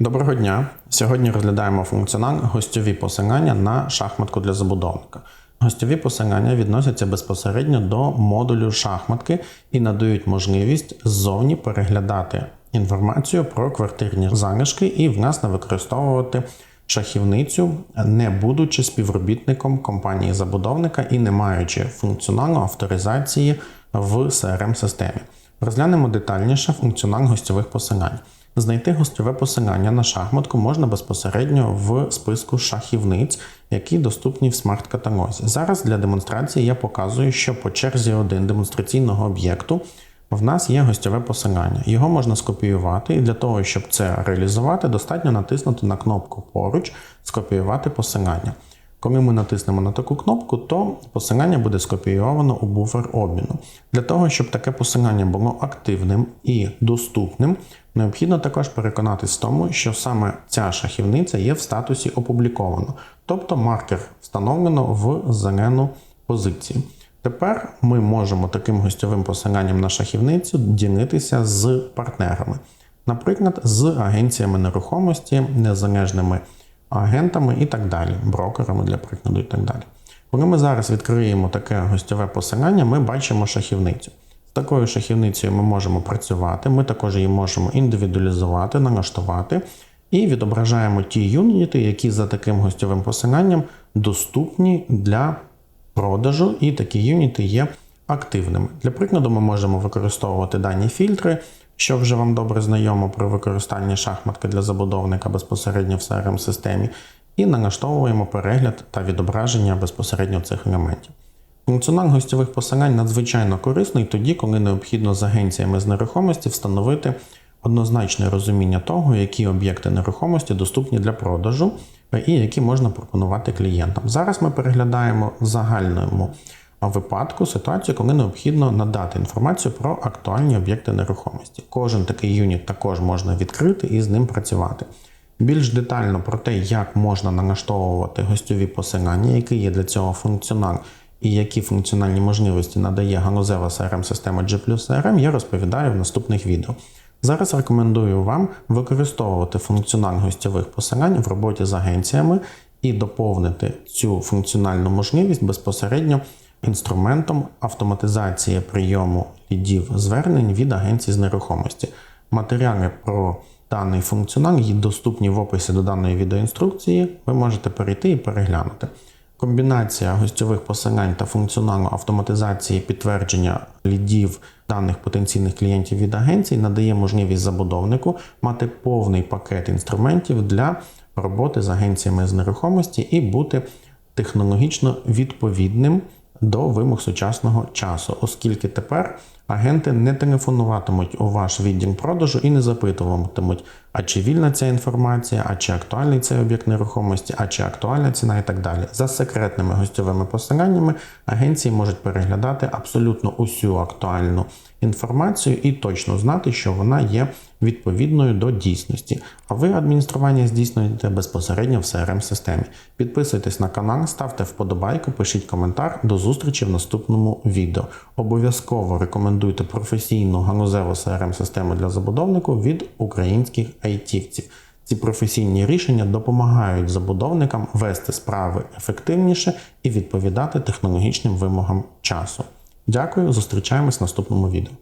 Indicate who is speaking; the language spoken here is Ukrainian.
Speaker 1: Доброго дня! Сьогодні розглядаємо функціонал гостьові посилання на шахматку для забудовника. Гостьові посилання відносяться безпосередньо до модулю шахматки і надають можливість ззовні переглядати інформацію про квартирні залишки і власне використовувати шахівницю, не будучи співробітником компанії забудовника і не маючи функціоналу авторизації в crm системі Розглянемо детальніше функціонал гостьових посилань. Знайти гостьове посилання на шахматку можна безпосередньо в списку шахівниць, які доступні в смарт-каталозі. Зараз для демонстрації я показую, що по черзі 1 демонстраційного об'єкту в нас є гостьове посилання. Його можна скопіювати, і для того, щоб це реалізувати, достатньо натиснути на кнопку поруч Скопіювати посилання. Коли ми натиснемо на таку кнопку, то посилання буде скопійовано у буфер обміну. Для того, щоб таке посилання було активним і доступним, необхідно також переконатись в тому, що саме ця шахівниця є в статусі опубліковано, тобто маркер встановлено в зелену позицію. Тепер ми можемо таким гостьовим посиланням на шахівницю ділитися з партнерами, наприклад, з агенціями нерухомості, незалежними агентами і так далі, брокерами для прикладу і так далі. Коли ми зараз відкриємо таке гостьове посилання, ми бачимо шахівницю. З такою шахівницею ми можемо працювати, ми також її можемо індивідуалізувати, налаштувати і відображаємо ті юніти, які за таким гостьовим посиланням доступні для продажу, і такі юніти є активними. Для прикладу, ми можемо використовувати дані фільтри, що вже вам добре знайомо при використанні шахматки для забудовника безпосередньо в crm системі і налаштовуємо перегляд та відображення безпосередньо цих елементів. Функціонал гостьових посилань надзвичайно корисний тоді, коли необхідно з агенціями з нерухомості встановити однозначне розуміння того, які об'єкти нерухомості доступні для продажу і які можна пропонувати клієнтам. Зараз ми переглядаємо в загальному випадку ситуацію, коли необхідно надати інформацію про актуальні об'єкти нерухомості. Кожен такий юніт також можна відкрити і з ним працювати. Більш детально про те, як можна налаштовувати гостьові посилання, який є для цього функціонал і які функціональні можливості надає ганузева crm система G CRM, я розповідаю в наступних відео. Зараз рекомендую вам використовувати функціонал гостьових посилань в роботі з агенціями і доповнити цю функціональну можливість безпосередньо інструментом автоматизації прийому лідів звернень від агенцій з нерухомості. Матеріали про даний функціонал є доступні в описі до даної відеоінструкції. Ви можете перейти і переглянути. Комбінація гостьових посилань та функціоналу автоматизації підтвердження лідів даних потенційних клієнтів від агенцій надає можливість забудовнику мати повний пакет інструментів для роботи з агенціями з нерухомості і бути технологічно відповідним до вимог сучасного часу, оскільки тепер агенти не телефонуватимуть у ваш відділ продажу і не запитуватимуть, а чи вільна ця інформація, а чи актуальний цей об'єкт нерухомості, а чи актуальна ціна і так далі. За секретними гостьовими посиланнями агенції можуть переглядати абсолютно усю актуальну інформацію і точно знати, що вона є відповідною до дійсності. А ви адміністрування здійснюєте безпосередньо в crm системі Підписуйтесь на канал, ставте вподобайку, пишіть коментар. До зустрічі в наступному відео. Обов'язково рекомендуйте професійну ганузеву crm систему для забудовнику від українських айтівців. Ці професійні рішення допомагають забудовникам вести справи ефективніше і відповідати технологічним вимогам часу. Дякую, зустрічаємось в наступному відео.